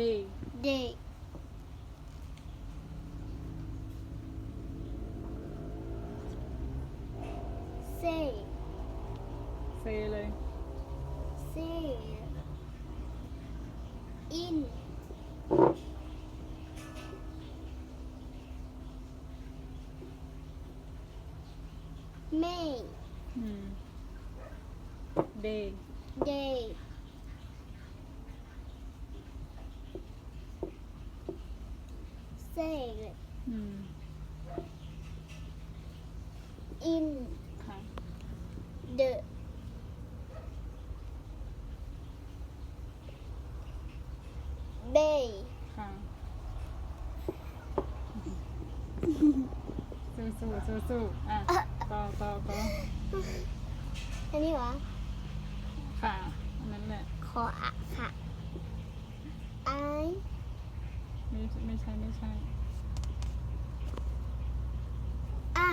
day day say say เลย say in May อืม day day say อืม in ค่ะ the bay ค่ะสู้สู้สู้สู้อะต่อต่อต่ออันนี้เหรอค่ะอันนั้นแหละขออะค่ะ I ไม่ไม่ใช่ไม่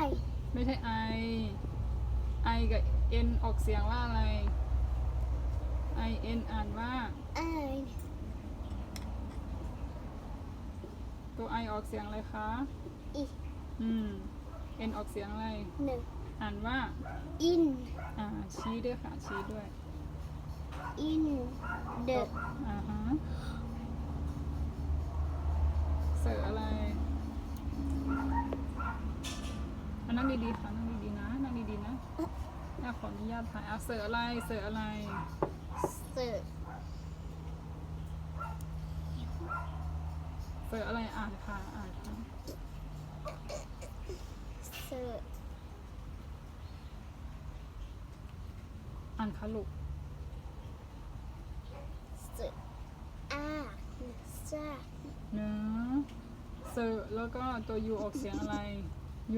ใช่ I ไม่ใช่ I I กับ N ออกเสียงว่าอะไร I N อ่านว่า I ตัว I ออกเสียงอะไรคะ อีอืม N ออกเสียงอะไร หนึ่งอ่านว่า in อ่า ชี้ด้วยค่ะ ชี้ด้วย in the อ่าฮะเสิร์ฟอะไรอันนั่งดีๆค่ะนั่งดีๆนะนั่งดีๆนะแม่ขออนุญาตถ่ายอะเสิร์ฟอะไรเสิร์ฟอะไร serve เสิร์ฟอะไรอ่านค่ะอ่านค่ะ serve อ่านค่ะลูก serve ah serve เนื้อ เสิร์ฟแล้วก็ตัว U ออกเสียงอะไร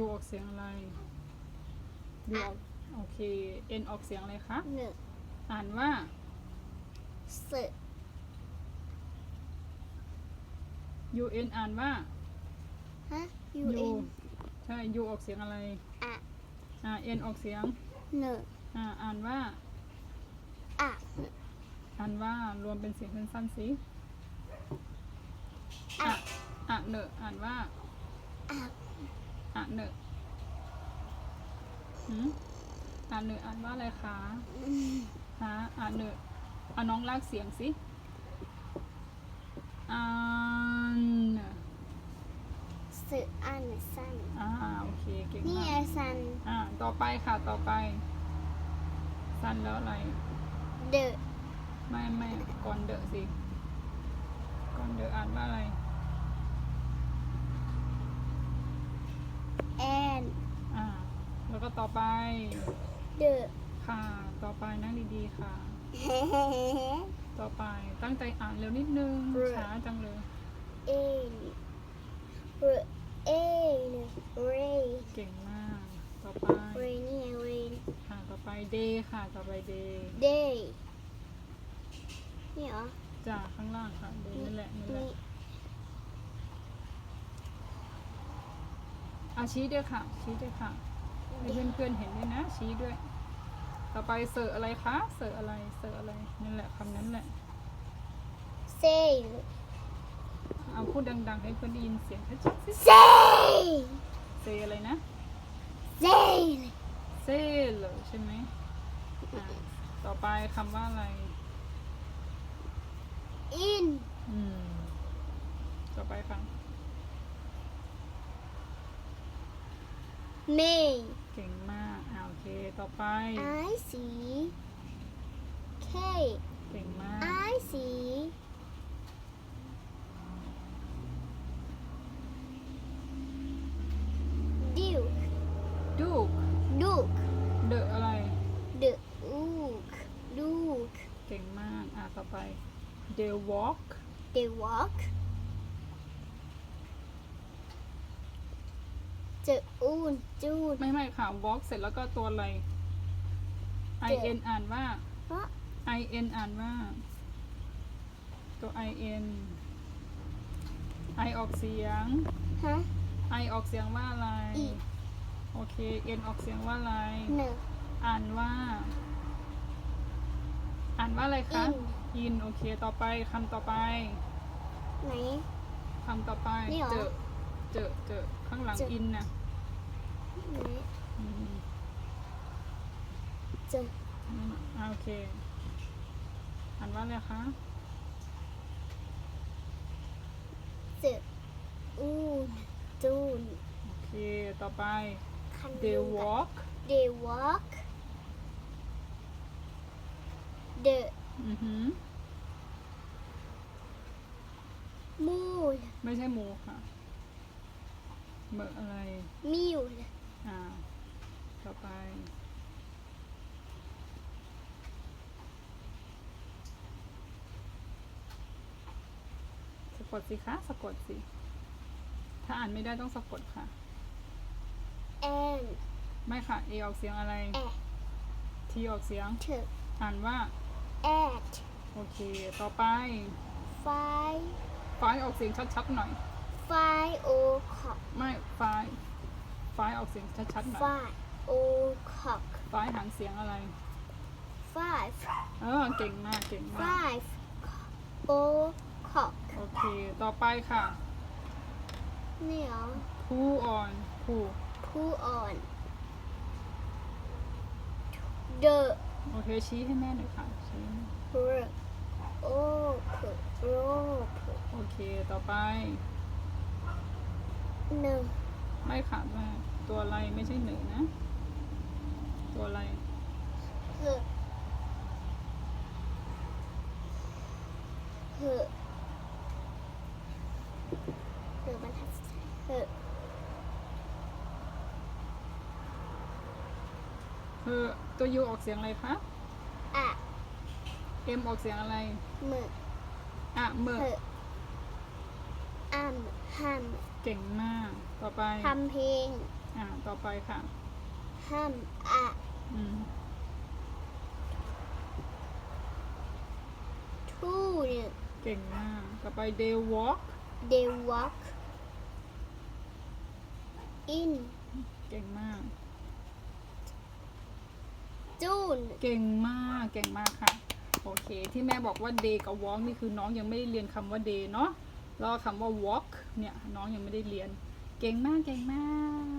U ออกเสียงอะไร U ออกโอเค N ออกเสียงอะไรคะหนึ่งอ่านว่า serve U N อ่านว่า ฮะ U un ใช่ U ออกเสียงอะไร อะอ่า N ออกเสียงหนึ่งอ่า อ่านว่า อะอ่านว่ารวมเป็นเสียงสั้นๆสิ อะ อะอะเนอะอ่านว่าอะอะเนอะหืมอ่านเนอะอ่านว่าอะไรคะอืมฮะอ่านเนอะเอาน้องลากเสียงสิอ่านเนอะสืออันสันอ่าโอเคเก่งนี่มาไอกสันอ่าต่อไปค่ะต่อไป สั้นแล้วอะไร เดอะไม่ไม่ก่อนเดอะสิก่อนเดอะอ่านว่าอะไร แอนอ่า แล้วก็ต่อไปเดอะค่ะ ต่อไปนั่งดีๆค่ะ ต่อไปตั้งใจอ่านเร็วนิดนึงช้าจังเลยเอ็นเรเอ็นเรเก่งมาก ต่อไปเรนี่เรนค่ะ ต่อไป day ค่ะ ต่อไป day เดย์นี่เหรอจ้าข้างล่างค่ะ day นั่นแหละนั่นแหละ อาชี้ด้วยค่ะ ชี้ด้วยค่ะให้เพื่อนๆเห็นด้วยนะ ชี้ด้วย ต่อไปเสิร์ฟอะไรคะ เสิร์ฟอะไร เสิร์ฟอะไร นั่นแหละคำนั้นแหละเซลเอาพูดดังๆ ให้เพื่อนได้ยินเสียงชัดๆสิเซลเซอะไรนะเซลเซลใช่ไหมอ่าต่อไปคำว่าอะไรอินอืมต่อไปค่ะ เมย์เก่งมากอ่าโอเค ต่อไปไอสีเคเก่งมากไอสีดิวดูกดูกเดอะอะไรเดอะอูกดูกเก่งมาก อ่าต่อไป they walk they walk จะอูนจูนไม่ไม่ค่ะ walk เสร็จแล้วก็ตัวอะไร i n อ่านว่า เพราะ i n อ่านว่า ตัว i n i ออกเสียง ฮะ i ออกเสียงว่าอะไร อี โอเค n ออกเสียงว่าอะไร หนึ่ง อ่านว่า อ่านว่าอะไรคะอินอินโอเค ต่อไปคำต่อไปต่อไป นี่เหรอเจอ เจอ เจอ ข้างหลัง เจออินนะ นี่อืมเจออ่าโอเคอ่านว่าอะไรคะเจออูนจูนโอเค ต่อไป คัน they walk they walk the อือหือ moon ไม่ใช่หมูค่ะเบอร์อะไร mule อ่าต่อไป สะกดสิคะ สะกดสิ ถ้าอ่านไม่ได้ต้องสะกดค่ะ and ไม่ค่ะ เอออกเสียงอะไร at ทีออกเสียง to อ่านว่า at โอเค ต่อไป five ไฟล์ออกเสียงชัดๆหน่อย five o'clock ไม่ไฟ ล์ไฟล์ออกเสียงชัดๆหน่อย five o'clock ไฟล์หางเสียงอะไร five เออเก่งมากเก่งมาก five o'clock โอเค ต่อไปค่ะ นี่เหรอผู้อ่อนผู้ผู้อ่อน the โอเค ชี้ให้แม่หน่อยค่ะชี้ rope rope rope โอเค ต่อไปหนึ่ง ไม่ค่ะแม่ตัวอะไรไม่ใช่หนึ่งนะ ตัวอะไรเหอะเหอะเหอะบรรทัดเหอะคือตัวยูออกเสียงอะไรคะอะเอ็มออกเสียงอะไรมืออะเมื่อเหอะอ้ำห้าม เก่งมาก ต่อไป ทำเพลงอะต่อไปค่ะห้ามอะอืม ทูเนี่ยเก่งมาก ต่อไป they walk they walk in เก่งมาก June เก่งมาก เก่งมากค่ะ โอเค ที่แม่บอกว่า day กับ walk นี่คือน้องยังไม่ได้เรียนคำว่า day เนาะแล้วคำว่า walk เนี่ยน้องยังไม่ได้เรียน เก่งมากเก่งมาก